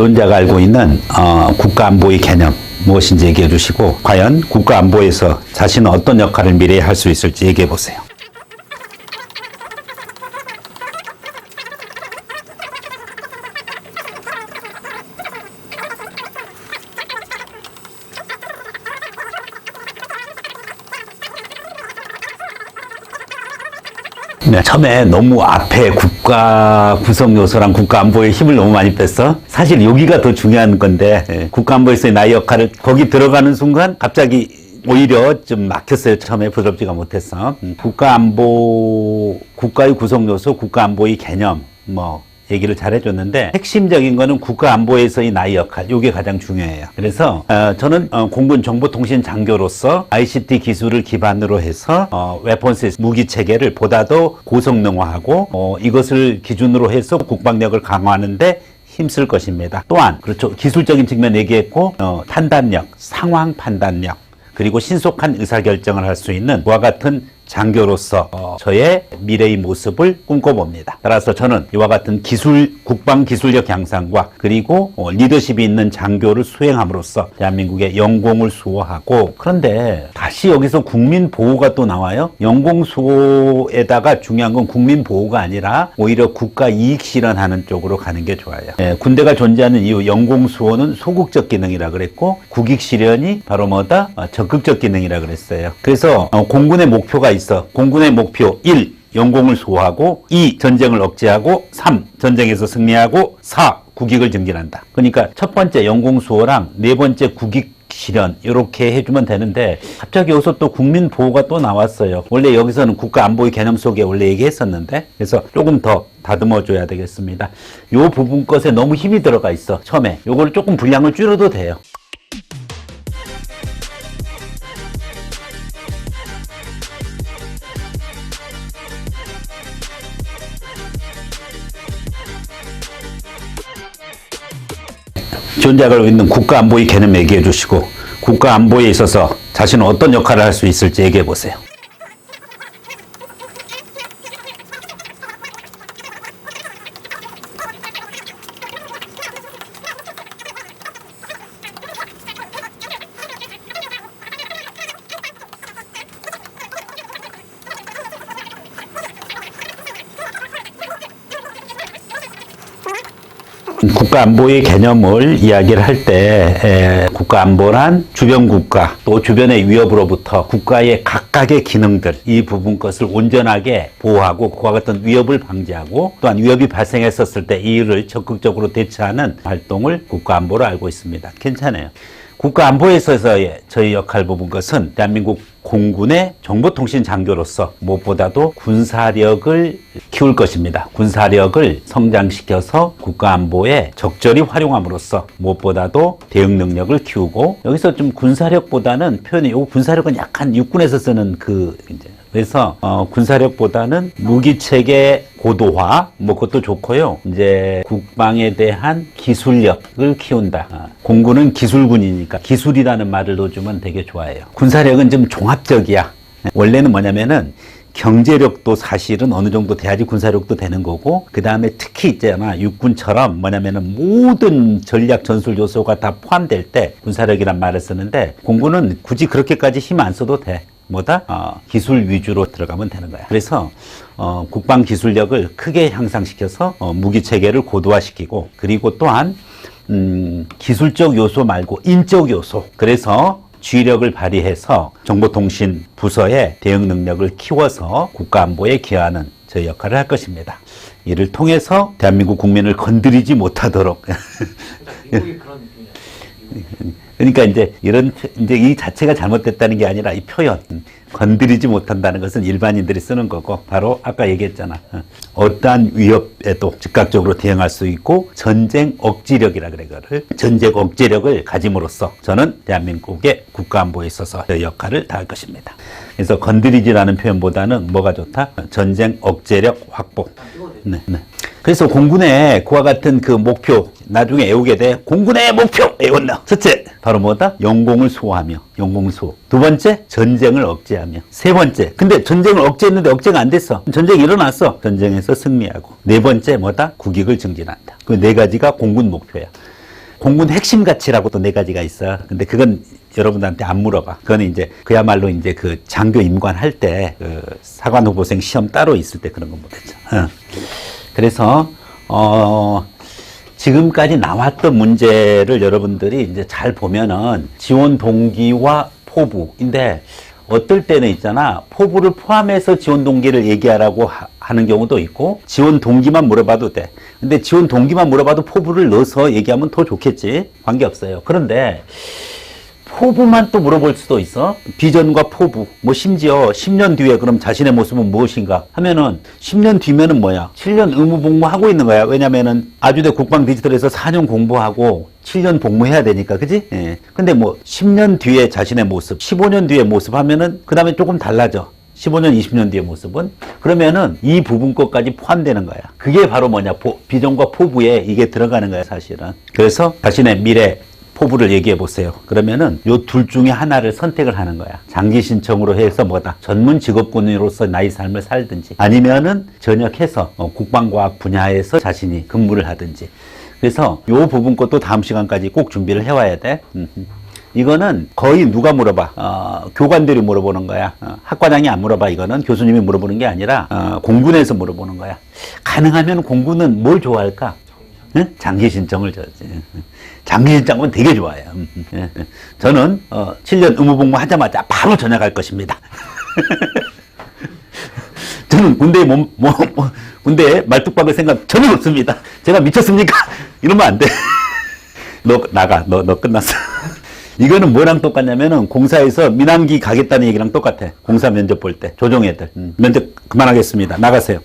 지원자가 알고 있는 어, 국가안보의 개념 무엇인지 얘기해 주시고 과연 국가안보에서 자신은 어떤 역할을 미래에 할 수 있을지 얘기해 보세요. 처음에 너무 앞에 국가 구성 요소랑 국가 안보에 힘을 너무 많이 뺐어. 사실 여기가 더 중요한 건데 예, 국가 안보에서의 나의 역할을 거기 들어가는 순간 갑자기 오히려 좀 막혔어요. 처음에 부드럽지가 못했어. 음, 국가 안보 국가의 구성 요소, 국가 안보의 개념 뭐 얘기를 잘 해줬는데 핵심적인 거는 국가 안보에서의 나의 역할 이게 가장 중요해요. 그래서 어, 저는 어, 공군 정보통신 장교로서 ICT 기술을 기반으로 해서 어, 웨폰스 무기 체계를 보다도 고성능화하고 어, 이것을 기준으로 해서 국방력을 강화하는데 힘쓸 것입니다. 또한 그렇죠 기술적인 측면 얘기했고 어, 판단력, 상황 판단력 그리고 신속한 의사결정을 할 수 있는 그와 같은 장교로서 어, 저의 미래의 모습을 꿈꿔봅니다. 따라서 저는 이와 같은 기술 국방 기술력 향상과 그리고 어, 리더십이 있는 장교를 수행함으로써 대한민국의 영공을 수호하고 그런데 다시 여기서 국민 보호가 또 나와요. 영공 수호에다가 중요한 건 국민 보호가 아니라 오히려 국가 이익 실현하는 쪽으로 가는 게 좋아요. 예, 군대가 존재하는 이유 영공 수호는 소극적 기능이라 그랬고 국익 실현이 바로 뭐다 어, 적극적 기능이라 그랬어요. 그래서 어, 공군의 목표가 있 어. 공군의 목표 1. 영공을 수호하고 2. 전쟁을 억제하고 3. 전쟁에서 승리하고 4. 국익을 증진한다. 그러니까 첫 번째 영공 수호랑 네 번째 국익 실현 이렇게 해주면 되는데 갑자기 여기서 또 국민 보호가 또 나왔어요. 원래 여기서는 국가 안보의 개념 속에 원래 얘기했었는데 그래서 조금 더 다듬어 줘야 되겠습니다. 요 부분 것에 너무 힘이 들어가 있어 처음에 요거를 조금 분량을 줄여도 돼요. 알고 있는 국가 안보의 개념 얘기해 주시고 국가 안보에 있어서 자신은 어떤 역할을 할 수 있을지 얘기해 보세요. 국가 안보의 개념을 이야기를 할 때 국가 안보란 주변 국가 또 주변의 위협으로부터 국가의 각각의 기능들 이 부분 것을 온전하게 보호하고 그와 같은 위협을 방지하고 또한 위협이 발생했었을 때 이를 적극적으로 대처하는 활동을 국가 안보로 알고 있습니다. 괜찮아요. 국가 안보에 있어서의 저희 역할 부분 것은 대한민국 공군의 정보통신 장교로서 무엇보다도 군사력을 키울 것입니다. 군사력을 성장시켜서 국가 안보에 적절히 활용함으로써 무엇보다도 대응 능력을 키우고 여기서 좀 군사력보다는 표현이 요 군사력은 약간 육군에서 쓰는 그 이제 그래서 어, 군사력보다는 무기 체계 고도화 뭐 그것도 좋고요. 이제 국방에 대한 기술력을 키운다. 아, 공군은 기술군이니까 기술이라는 말을 넣어주면 되게 좋아해요. 군사력은 좀 종합적이야. 원래는 뭐냐면은 경제력도 사실은 어느 정도 돼야지 군사력도 되는 거고 그 다음에 특히 있잖아 육군처럼 뭐냐면은 모든 전략 전술 요소가 다 포함될 때 군사력이란 말을 쓰는데 공군은 굳이 그렇게까지 힘 안 써도 돼. 뭐다? 어, 기술 위주로 들어가면 되는 거야. 그래서 어, 국방 기술력을 크게 향상시켜서 어, 무기 체계를 고도화시키고 그리고 또한 음, 기술적 요소 말고 인적 요소. 그래서 주의력을 발휘해서 정보통신 부서의 대응 능력을 키워서 국가안보에 기여하는 저희 역할을 할 것입니다. 이를 통해서 대한민국 국민을 건드리지 못하도록 미국이 그런 느낌이야. 그러니까 이제 이런 표- 이제 이 자체가 잘못됐다는 게 아니라 이 표현 건드리지 못한다는 것은 일반인들이 쓰는 거고 바로 아까 얘기했잖아 어, 어떠한 위협에도 즉각적으로 대응할 수 있고 전쟁 억지력이라 그래 그거를 전쟁 억제력을 가짐으로써 저는 대한민국의 국가안보에 있어서 저 역할을 다할 것입니다. 그래서 건드리지라는 표현보다는 뭐가 좋다? 전쟁 억제력 확보. 네, 네. 그래서 공군의 그와 같은 그 목표 나중에 외우게 돼. 공군의 목표! 외웠나? 첫째 바로 뭐다? 영공을 수호하며 영공 수호 두 번째 전쟁을 억제하며. 세 번째 근데 전쟁을 억제했는데 억제가 안 됐어. 전쟁이 일어났어. 전쟁에서 승리하고. 네 번째 뭐다? 국익을 증진한다. 그 네 가지가 공군 목표야 공군 핵심 가치라고 또 네 가지가 있어. 근데 그건 여러분들한테 안 물어봐. 그거는 이제 그야말로 이제 그 장교 임관 할 때 그 사관 후보생 시험 따로 있을 때 그런 건 못 했죠. 어. 그래서 어 지금까지 나왔던 문제를 여러분들이 이제 잘 보면은 지원 동기와 포부인데 어떨 때는 있잖아. 포부를 포함해서 지원 동기를 얘기하라고 하- 하는 경우도 있고 지원 동기만 물어봐도 돼. 근데 지원 동기만 물어봐도 포부를 넣어서 얘기하면 더 좋겠지. 관계없어요. 그런데 포부만 또 물어볼 수도 있어. 비전과 포부. 뭐 심지어 10년 뒤에 그럼 자신의 모습은 무엇인가 하면은 10년 뒤면은 뭐야? 7년 의무 복무하고 있는 거야. 왜냐면은 아주대 국방 디지털에서 4년 공부하고 7년 복무해야 되니까. 그지? 예. 근데 뭐 10년 뒤에 자신의 모습, 15년 뒤의 모습 하면은 그 다음에 조금 달라져. 15년, 20년 뒤의 모습은 그러면은 이 부분 것까지 포함되는 거야. 그게 바로 뭐냐? 포- 비전과 포부에 이게 들어가는 거야, 사실은. 그래서 자신의 미래 포부를 얘기해 보세요. 그러면은 요 둘 중에 하나를 선택을 하는 거야. 장기 신청으로 해서 뭐다? 전문 직업군으로서 나의 삶을 살든지 아니면은 전역해서 어, 국방과학 분야에서 자신이 근무를 하든지. 그래서 요 부분 것도 다음 시간까지 꼭 준비를 해와야 돼. 음, 음. 이거는 거의 누가 물어봐? 어, 교관들이 물어보는 거야. 어, 학과장이 안 물어봐. 이거는 교수님이 물어보는 게 아니라 어, 공군에서 물어보는 거야. 가능하면 공군은 뭘 좋아할까? 응? 장기 신청을 줬지. 장기 신청은 되게 좋아해요. 음, 음, 예, 예. 저는 어, 7년 의무 복무 하자마자 바로 전역할 것입니다. 저는 군대에 몸, 뭐, 뭐, 군대에 말뚝박을 생각 전혀 없습니다. 제가 미쳤습니까? 이러면 안 돼. 너 나가. 너, 너 끝났어. 이거는 뭐랑 똑같냐면은 공사에서 민항기 가겠다는 얘기랑 똑같아. 공사 면접 볼 때. 조정 애들. 음, 면접 그만하겠습니다. 나가세요.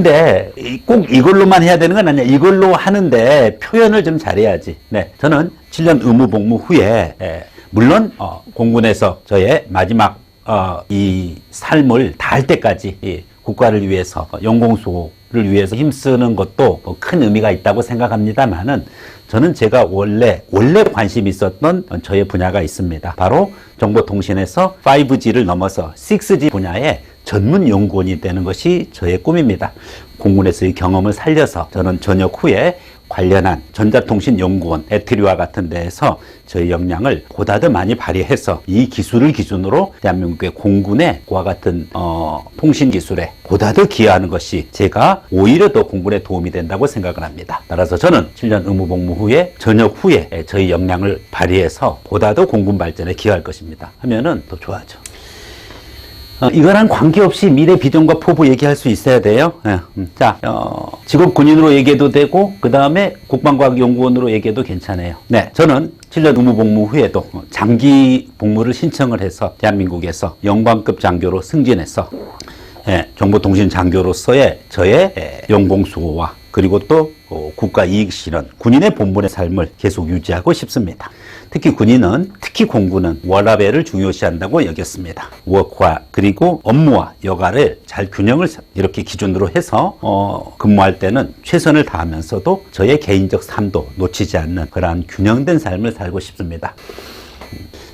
근데 이- 꼭 이걸로만 해야 되는 건 아니야. 이걸로 하는데 표현을 좀 잘해야지. 네. 저는 7년 의무 복무 후에 예, 물론 어, 공군에서 저의 마지막 어, 이 삶을 다 할 때까지 이 국가를 위해서 어, 영공소를 위해서 힘쓰는 것도 어, 큰 의미가 있다고 생각합니다만은 저는 제가 원래 원래 관심 있었던 저의 분야가 있습니다. 바로 정보통신에서 5G를 넘어서 6G 분야의 전문 연구원이 되는 것이 저의 꿈입니다. 공군에서의 경험을 살려서 저는 전역 후에 관련한 전자통신 연구원, 에트리와 같은 데에서 저희 역량을 보다 더 많이 발휘해서 이 기술을 기준으로 대한민국의 공군의 그와 같은 어, 통신 기술에 보다 더 기여하는 것이 제가 오히려 더 공군에 도움이 된다고 생각을 합니다. 따라서 저는 7년 의무 복무 후에 전역 후에 저희 역량을 발휘해서 보다 더 공군 발전에 기여할 것입니다. 하면은 더 좋아하죠. 어, 이거랑 관계없이 미래 비전과 포부 얘기할 수 있어야 돼요. 예, 음. 자, 어, 직업 군인으로 얘기해도 되고, 그 다음에 국방과학연구원으로 얘기해도 괜찮아요. 네, 저는 7년 의무 복무 후에도 어, 장기 복무를 신청을 해서 대한민국에서 영광급 장교로 승진해서 예, 정보통신 장교로서의 저의 예, 연공수호와 그리고 또 어, 국가 이익 실현, 군인의 본분의 삶을 계속 유지하고 싶습니다. 특히 군인은, 특히 공군은 워라밸을 중요시한다고 여겼습니다. 워크와 그리고 업무와 여가를 잘 균형을 이렇게 기준으로 해서 어, 근무할 때는 최선을 다하면서도 저의 개인적 삶도 놓치지 않는 그러한 균형된 삶을 살고 싶습니다.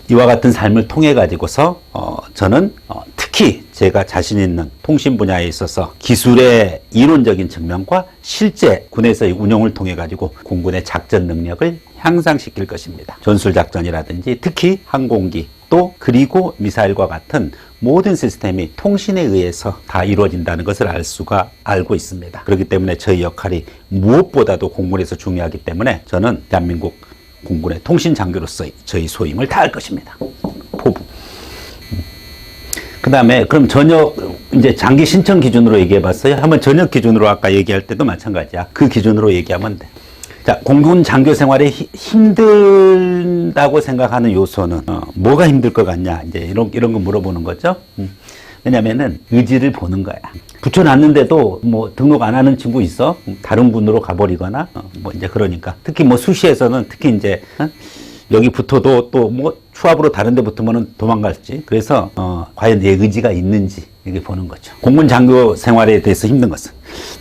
이와 같은 삶을 통해 가지고서 어, 저는 어, 특히 제가 자신 있는 통신 분야에 있어서 기술의 이론적인 측면과 실제 군에서의 운영을 통해 가지고 공군의 작전 능력을 향상시킬 것입니다. 전술 작전이라든지 특히 항공기 또 그리고 미사일과 같은 모든 시스템이 통신에 의해서 다 이루어진다는 것을 알 수가 알고 있습니다. 그렇기 때문에 저희 역할이 무엇보다도 공군에서 중요하기 때문에 저는 대한민국 공군의 통신 장교로서 저희 소임을 다할 것입니다. 포부. 그 다음에 그럼 전역 이제 장기 신청 기준으로 얘기해 봤어요. 한번 전역 기준으로 아까 얘기할 때도 마찬가지야. 그 기준으로 얘기하면 돼. 자, 공군 장교 생활에 히- 힘들다고 생각하는 요소는 어, 뭐가 힘들 것 같냐? 이제 이런 이런 거 물어보는 거죠. 음. 왜냐면은 의지를 보는 거야. 붙여놨는데도 뭐 등록 안 하는 친구 있어? 음, 다른 군으로 가버리거나 어, 뭐 이제 그러니까 특히 뭐 수시에서는 특히 이제 어? 여기 붙어도 또 뭐 추합으로 다른 데 붙으면은 도망갈지. 그래서 어, 과연 내 의지가 있는지 이렇게 보는 거죠. 공군 장교 생활에 대해서 힘든 것은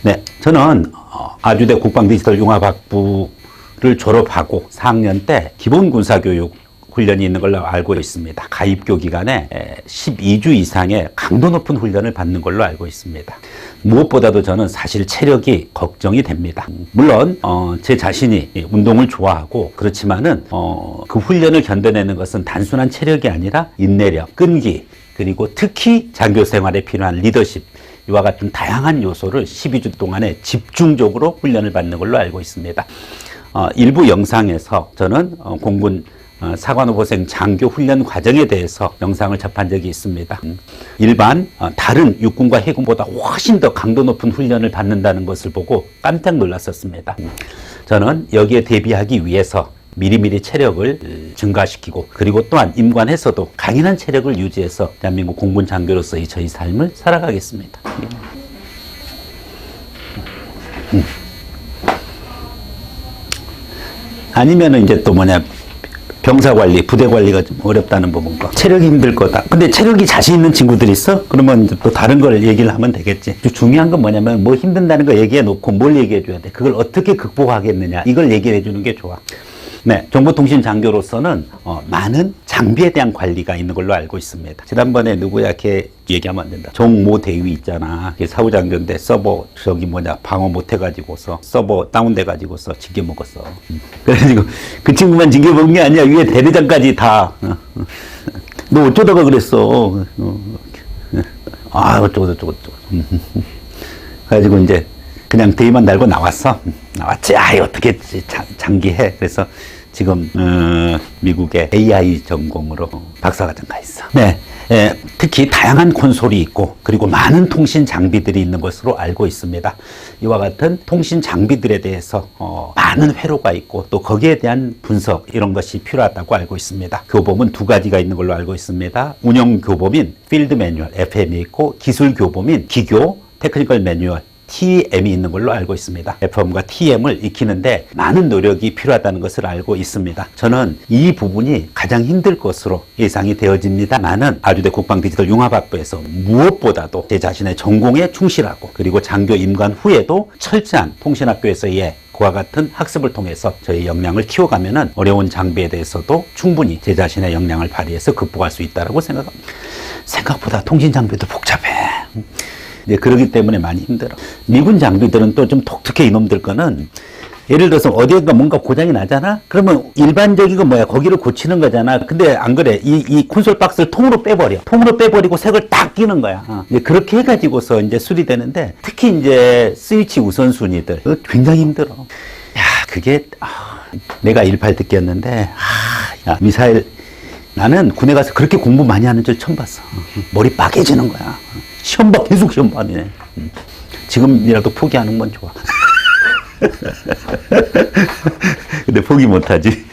네 저는 어, 아주대 국방 디지털 융합학부를 졸업하고 4학년 때 기본 군사 교육 훈련이 있는 걸로 알고 있습니다. 가입교 기간에 12주 이상의 강도 높은 훈련을 받는 걸로 알고 있습니다. 무엇보다도 저는 사실 체력이 걱정이 됩니다. 물론 어, 제 자신이 운동을 좋아하고 그렇지만은 어, 그 훈련을 견뎌내는 것은 단순한 체력이 아니라 인내력, 끈기 그리고 특히 장교 생활에 필요한 리더십 이와 같은 다양한 요소를 12주 동안에 집중적으로 훈련을 받는 걸로 알고 있습니다. 어, 일부 영상에서 저는 어, 공군 어, 사관후보생 장교 훈련 과정에 대해서 영상을 접한 적이 있습니다. 음, 일반 어, 다른 육군과 해군보다 훨씬 더 강도 높은 훈련을 받는다는 것을 보고 깜짝 놀랐었습니다. 음, 저는 여기에 대비하기 위해서 미리미리 체력을 음, 증가시키고 그리고 또한 임관에서도 강인한 체력을 유지해서 대한민국 공군 장교로서의 저희 삶을 살아가겠습니다. 음. 아니면은 이제 또 뭐냐 병사 관리, 부대 관리가 좀 어렵다는 부분과 체력이 힘들 거다. 근데 체력이 자신 있는 친구들 있어? 그러면 이제 또 다른 걸 얘기를 하면 되겠지. 중요한 건 뭐냐면 뭐 힘든다는 거 얘기해 놓고 뭘 얘기해 줘야 돼. 그걸 어떻게 극복하겠느냐. 이걸 얘기해 주는 게 좋아. 네, 정보통신 장교로서는 어, 많은 장비에 대한 관리가 있는 걸로 알고 있습니다. 지난번에 누구야 걔 얘기하면 안 된다. 정모 대위 있잖아. 걔 사후 장교인데 서버 저기 뭐냐 방어 못 해가지고서 서버 다운돼 가지고서 징계 먹었어. 음. 그래가지고 그 친구만 징계 먹은 게 아니야. 위에 대대장까지 다. 어, 어. 너 어쩌다가 그랬어. 어, 어. 아 어쩌고 저쩌고 저쩌고. 음. 그래가지고 이제 그냥 대의만 달고 나왔어. 나왔지. 아, 어떻게 장, 장기해. 그래서 지금 어, 미국의 AI 전공으로 박사과정 가 있어. 네. 예, 특히 다양한 콘솔이 있고 그리고 많은 통신 장비들이 있는 것으로 알고 있습니다. 이와 같은 통신 장비들에 대해서 어, 많은 회로가 있고 또 거기에 대한 분석 이런 것이 필요하다고 알고 있습니다. 교범은 두 가지가 있는 걸로 알고 있습니다. 운영 교범인 필드 매뉴얼 FM이 있고 기술 교범인 기교 테크니컬 매뉴얼 TM이 있는 걸로 알고 있습니다. FM과 TM을 익히는데 많은 노력이 필요하다는 것을 알고 있습니다. 저는 이 부분이 가장 힘들 것으로 예상이 되어집니다만은 아주대 국방 디지털 융합학부에서 무엇보다도 제 자신의 전공에 충실하고 그리고 장교 임관 후에도 철저한 통신학교에서의 그와 같은 학습을 통해서 저희 역량을 키워가면은 어려운 장비에 대해서도 충분히 제 자신의 역량을 발휘해서 극복할 수 있다라고 생각합니다. 생각보다 통신 장비도 복잡해. 이제 그러기 때문에 많이 힘들어. 미군 장비들은 또 좀 독특해 이놈들 거는 예를 들어서 어디가 뭔가 고장이 나잖아? 그러면 일반적이고 뭐야 거기를 고치는 거잖아. 근데 안 그래. 이, 이 콘솔 박스를 통으로 빼버려. 통으로 빼버리고 색을 딱 끼는 거야. 어. 이제 그렇게 해가지고서 이제 수리되는데 특히 이제 스위치 우선순위들 굉장히 힘들어. 야 그게 아, 내가 18 듣기였는데 아, 야, 미사일 나는 군에 가서 그렇게 공부 많이 하는 줄 처음 봤어. 머리 빠개지는 거야. 시험 봐, 계속 시험 봐네. 음. 지금이라도 포기하는 건 좋아. 근데 포기 못하지.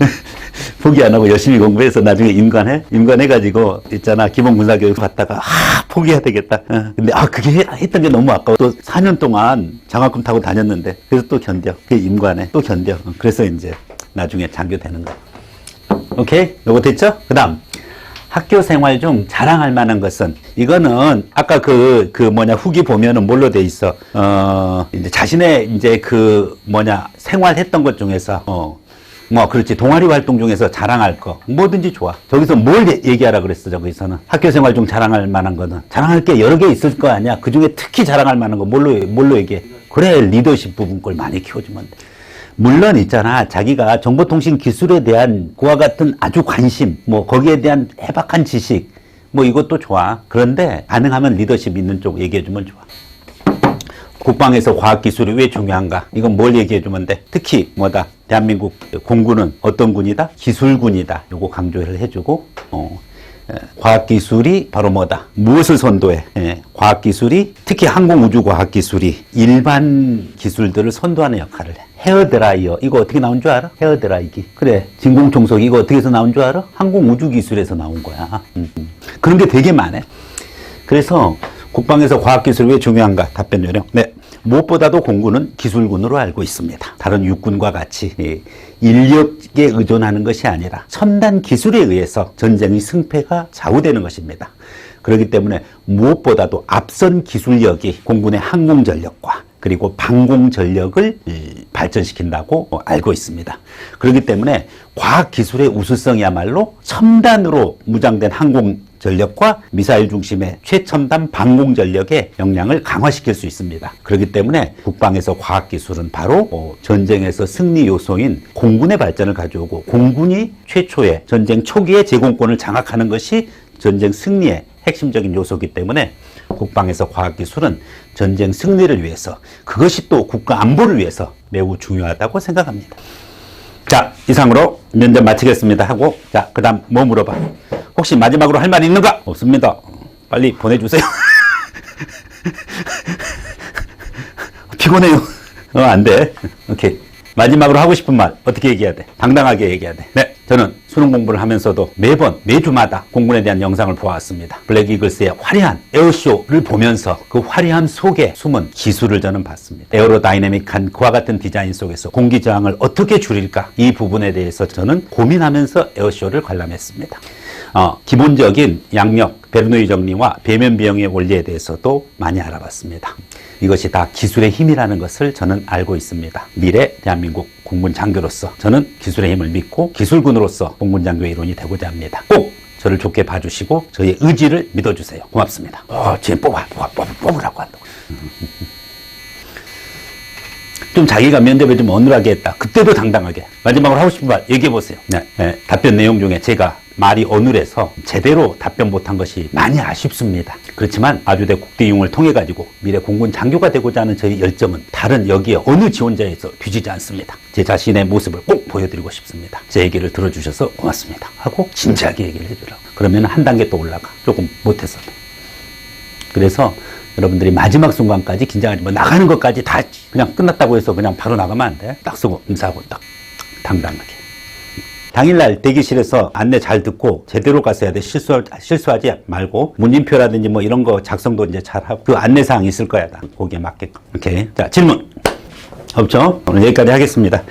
포기 안 하고 열심히 공부해서 나중에 임관해? 임관해가지고, 있잖아, 기본군사교육 받다가, 아, 포기해야 되겠다. 어. 근데, 아, 그게 해- 했던 게 너무 아까워. 또 4년 동안 장학금 타고 다녔는데, 그래서 또 견뎌. 그게 임관해. 또 견뎌. 어, 그래서 이제 나중에 장교 되는 거야. 오케이? 요거 됐죠? 그 다음. 학교 생활 중 자랑할 만한 것은 이거는 아까 그, 그 뭐냐 후기 보면은 뭘로 돼 있어. 어, 이제 자신의 이제 그 뭐냐 생활했던 것 중에서 어, 뭐 그렇지 동아리 활동 중에서 자랑할 거 뭐든지 좋아. 저기서 뭘 얘- 얘기하라 그랬어 저기서는 학교 생활 중 자랑할 만한 거는 자랑할 게 여러 개 있을 거 아니야. 그 중에 특히 자랑할 만한 거 뭘로 뭘로 얘기해? 그래 리더십 부분 걸 많이 키워주면 돼. 물론 있잖아. 자기가 정보통신 기술에 대한 그와 같은 아주 관심, 뭐 거기에 대한 해박한 지식, 뭐 이것도 좋아. 그런데 가능하면 리더십 있는 쪽 얘기해주면 좋아. 국방에서 과학기술이 왜 중요한가? 이건 뭘 얘기해주면 돼? 특히 뭐다? 대한민국 공군은 어떤 군이다? 기술군이다. 요거 강조를 해주고, 어, 에, 과학기술이 바로 뭐다? 무엇을 선도해? 예, 과학기술이 특히 항공우주과학기술이 일반 기술들을 선도하는 역할을 해. 헤어드라이어 이거 어떻게 나온 줄 알아? 헤어드라이기 그래 진공청소기 이거 어떻게 해서 나온 줄 알아? 항공우주기술에서 나온 거야 음, 음. 그런 게 되게 많아 그래서 국방에서 과학기술이 왜 중요한가? 답변 요령. 네. 무엇보다도 공군은 기술군으로 알고 있습니다. 다른 육군과 같이 예, 인력에 의존하는 것이 아니라 첨단 기술에 의해서 전쟁의 승패가 좌우되는 것입니다. 그렇기 때문에 무엇보다도 앞선 기술력이 공군의 항공전력과 그리고 방공 전력을 이, 발전시킨다고 어, 알고 있습니다. 그렇기 때문에 과학 기술의 우수성이야말로 첨단으로 무장된 항공 전력과 미사일 중심의 최첨단 방공 전력의 역량을 강화시킬 수 있습니다. 그렇기 때문에 국방에서 과학 기술은 바로 어, 전쟁에서 승리 요소인 공군의 발전을 가져오고 공군이 최초의 전쟁 초기의 제공권을 장악하는 것이 전쟁 승리의 핵심적인 요소이기 때문에 국방에서 과학기술은 전쟁 승리를 위해서 그것이 또 국가 안보를 위해서 매우 중요하다고 생각합니다. 자, 이상으로 면접 마치겠습니다 하고 자, 그 다음 뭐 물어봐. 혹시 마지막으로 할 말 있는가? 없습니다. 빨리 보내주세요. 피곤해요. 어, 안 돼. 오케이. 마지막으로 하고 싶은 말 어떻게 얘기해야 돼? 당당하게 얘기해야 돼. 네, 저는 수능 공부를 하면서도 매번 매주마다 공군에 대한 영상을 보았습니다. 블랙 이글스의 화려한 에어쇼를 보면서 그 화려함 속에 숨은 기술을 저는 봤습니다. 에어로다이내믹한 그와 같은 디자인 속에서 공기 저항을 어떻게 줄일까 이 부분에 대해서 저는 고민하면서 에어쇼를 관람했습니다. 어, 기본적인 양력, 베르노이 정리와 배면 비용의 원리에 대해서도 많이 알아봤습니다. 이것이 다 기술의 힘이라는 것을 저는 알고 있습니다. 미래 대한민국 공군 장교로서 저는 기술의 힘을 믿고 기술군으로서 공군 장교의 일원이 되고자 합니다. 꼭 저를 좋게 봐주시고 저의 의지를 믿어주세요. 고맙습니다. 어, 지금 뽑아, 뽑아, 뽑아, 뽑으라고 한다고. 좀 자기가 면접에 좀 어눌하게 했다. 그때도 당당하게. 마지막으로 하고 싶은 말 얘기해 보세요. 네, 네, 답변 내용 중에 제가 말이 어눌해서 제대로 답변 못한 것이 많이 아쉽습니다. 그렇지만 아주대 국대용을 통해 가지고 미래 공군 장교가 되고자 하는 저희 열정은 다른 여기에 어느 지원자에서 뒤지지 않습니다. 제 자신의 모습을 꼭 보여드리고 싶습니다. 제 얘기를 들어주셔서 고맙습니다. 하고 진지하게 얘기를 해주라고. 그러면 한 단계 또 올라가. 조금 못했어도. 그래서 여러분들이 마지막 순간까지 긴장하지 뭐 나가는 것까지 다 그냥 끝났다고 해서 그냥 바로 나가면 안 돼. 딱 쓰고 인사하고 딱 당당하게. 당일날 대기실에서 안내 잘 듣고 제대로 해야 돼. 실수, 실수하지 말고 문진표라든지 뭐 이런 거 작성도 이제 잘 하고 그 안내사항 있을 거야. 다. 거기에 맞게끔. 오케이. 자, 질문. 없죠? 오늘 여기까지 하겠습니다.